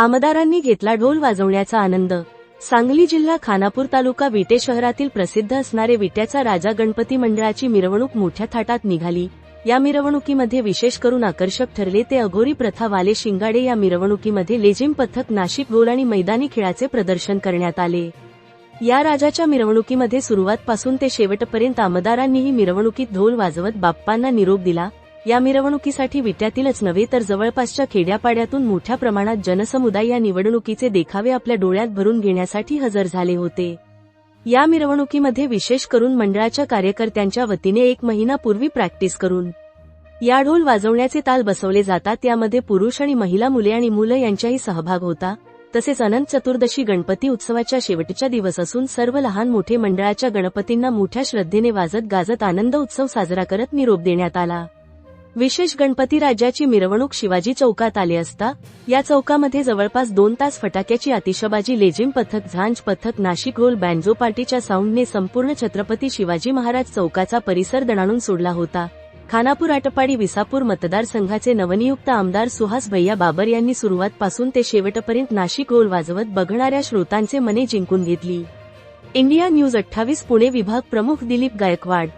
आमदारांनी घेतला ढोल वाजवण्याचा आनंद. सांगली जिल्हा खानापूर तालुका विटे शहरातील प्रसिद्ध असणारे विट्याचा राजा गणपती मंडळाची मिरवणूक मोठ्या थाटात निघाली. या मिरवणुकीमध्ये विशेष करून आकर्षक ठरले ते अघोरी प्रथा वाले शिंगाडे या मिरवणुकीमध्ये लेझिम पथक नाशिक गोल आणि मैदानी खेळाचे प्रदर्शन करण्यात आले. या राजाच्या मिरवणुकीमध्ये सुरुवातपासून ते शेवटपर्यंत आमदारांनीही मिरवणुकीत ढोल वाजवत बाप्पांना निरोप दिला. या मिरवणुकीसाठी विट्यातीलच नव्हे तर जवळपासच्या खेड्यापाड्यातून मोठ्या प्रमाणात जनसमुदाय या निवडणुकीचे देखावे आपल्या डोळ्यात भरून घेण्यासाठी हजर झाले होते. या मिरवणुकीमध्ये विशेष करून मंडळाच्या कार्यकर्त्यांच्या वतीने एक महिनापूर्वी प्रॅक्टिस करून या ढोल वाजवण्याचे ताल बसवले जातात. यामध्ये पुरुष आणि महिला मुले आणि मुलं यांचाही सहभाग होता. तसेच अनंत चतुर्दशी गणपती उत्सवाच्या शेवटच्या दिवस असून सर्व लहान मोठे मंडळाच्या गणपतींना मोठ्या श्रद्धेने वाजत गाजत आनंद उत्सव साजरा करत निरोप देण्यात आला. विशेष गणपती राज्याची मिरवणूक शिवाजी चौकात आली असता या चौकामध्ये जवळपास दोन तास फटाक्याची आतिषबाजी लेझिम पथक झांज पथक नाशिक रोल बँजो पार्टीच्या साऊंडने संपूर्ण छत्रपती शिवाजी महाराज चौकाचा परिसर दणाणून सोडला होता. खानापूर आटपाडी विसापूर मतदारसंघाचे नवनियुक्त आमदार सुहास भैया बाबर यांनी सुरुवातपासून ते शेवटपर्यंत नाशिक रोल वाजवत बघणाऱ्या श्रोतांचे मने जिंकून घेतली. इंडिया न्यूज अठ्ठावीस पुणे विभाग प्रमुख दिलीप गायकवाड.